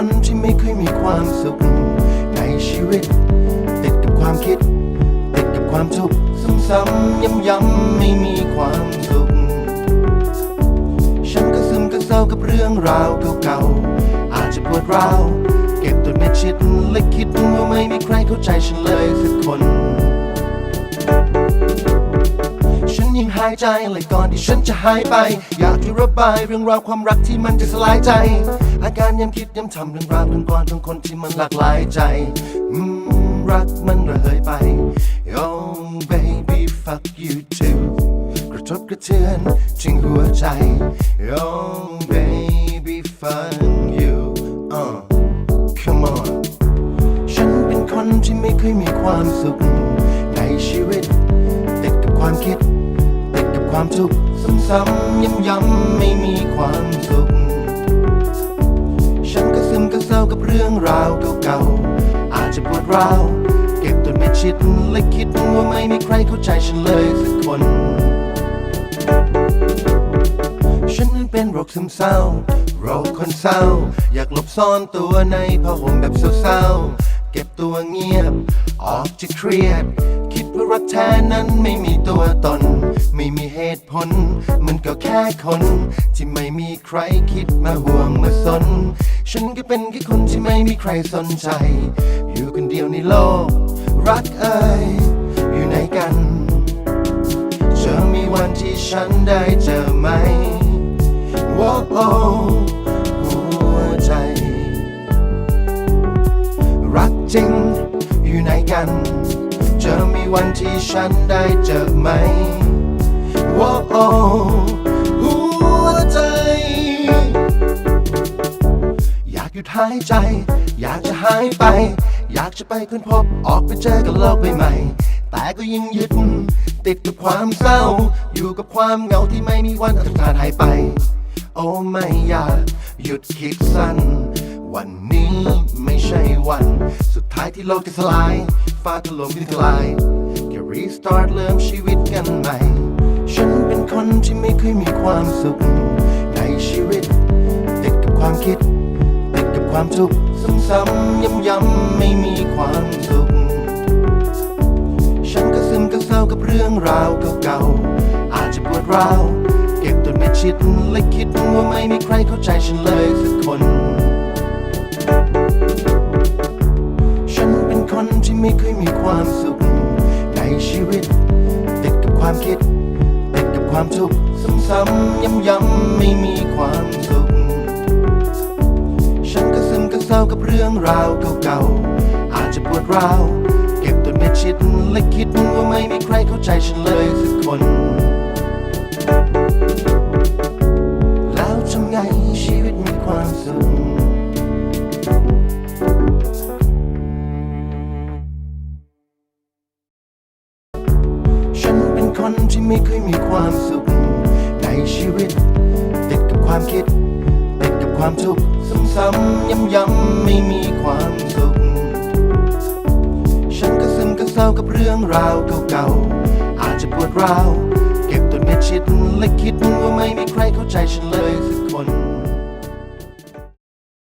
คนที่ไม่เคยมีความสุขในชีวิต ติดกับความคิด ติดกับความทุกข์ซ้ำๆย้ำๆไม่มีความสุข ฉันก็ซึมก็เศร้ากับเรื่องราวเก่าๆอาจจะปวดร้าวเก็บตัวในชิดและคิดว่าไม่มีใครเข้าใจฉันเลยสักคนฉันยังหายใจเลยก่อนที่ฉันจะหายไป อยากจะระบายเรื่องราวความรักที่มันจะสลายใจ อาการย้ำคิดย้ำทำเรื่องราวเรื่องก่อนของคนที่มันหลากหลายใจอืมรักมันระเหยไป Oh baby fuck you too กระทบกระเทือนถึงหัวใจ Oh baby fuck you uh come on ฉันเป็นคนที่ไม่เคยมีความสุขในชีวิตติดกับความคิดติดกับความทุกข์ซ้ำๆย้ำๆไม่มีความสุข ซึมก็เศร้ากับเรื่องราวเก่าๆ อาจจะปวดร้าว เก็บตัวเม็ดชิดและคิดว่าไม่มีใครเข้าใจฉันเลยสักคน ฉันนั้นเป็นโรคซึมเศร้า โรคคนเศร้า อยากหลบซ่อนตัวในผ้าห่มแบบเศร้าๆ เก็บตัวเงียบ ออกจะเครียด คิดว่ารักแท้นั้นไม่มีตัวตน ไม่มี เหตุผล มันก็แค่คน ที่ไม่มีใครคิดมาห่วงมาสน ฉันก็เป็นแค่คนที่ไม่มีใครสนใจ อยู่คนเดียวในโลก รักเอ่ยอยู่ไหนกันจะมีวันที่ฉันได้เจอไหมโอ้โอหัวใจ รักจริงอยู่ไหนกัน จะมีวันที่ฉันได้เจอไหม หัวใจ อยากหยุดหายใจ อยากจะหายไป อยากจะไปค้นพบออกไปเจอกับโลกใบใหม่ แต่ก็ยังยึด ติดกับความเศร้า อยู่กับความเหงาที่ไม่มีวันอันตรายหายไป โอ้ไม่อยากหยุดคิดสั้น วันนี้ไม่ใช่วัน สุดท้ายที่โลกจะสลายฟ้าถล่มดินทลายแค่รีสตาร์ทเริ่มชีวิตกันใหม่ คนที่ไม่เคยมีความสุข ในชีวิต ติดกับความคิด ติดกับความทุกข์ซ้ำๆย้ำๆไม่มีความสุข ฉันก็ซึมก็เศร้ากับเรื่องราวเก่าๆอาจจะปวดร้าวเก็บตัวเม็ดชิดและคิดว่าไม่มีใครเข้าใจฉันเลยสักคน ฉันเป็นคนที่ไม่เคยมีความสุข ในชีวิต ติดกับความคิด ความทุกข์ซ้ำๆย้ำๆไม่มีความสุข ฉันก็ซึมก็เศร้ากับเรื่องราวเก่าๆ อาจจะปวดร้าว เก็บตัวไม่ชิดและคิดว่าไม่มีใครเข้าใจฉันเลยสักคน แล้วทำไงชีวิตมีความสุข คนที่ไม่เคยมีความสุขในชีวิต ติดกับความคิด ติดกับความทุกข์ซ้ำๆย้ำๆไม่มีความสุข ฉันก็ซึมก็เศร้ากับเรื่องราวเก่าๆอาจจะปวดร้าว เก็บตัวเม็ดชิดและคิดว่าไม่มีใครเข้าใจฉันเลยสักคน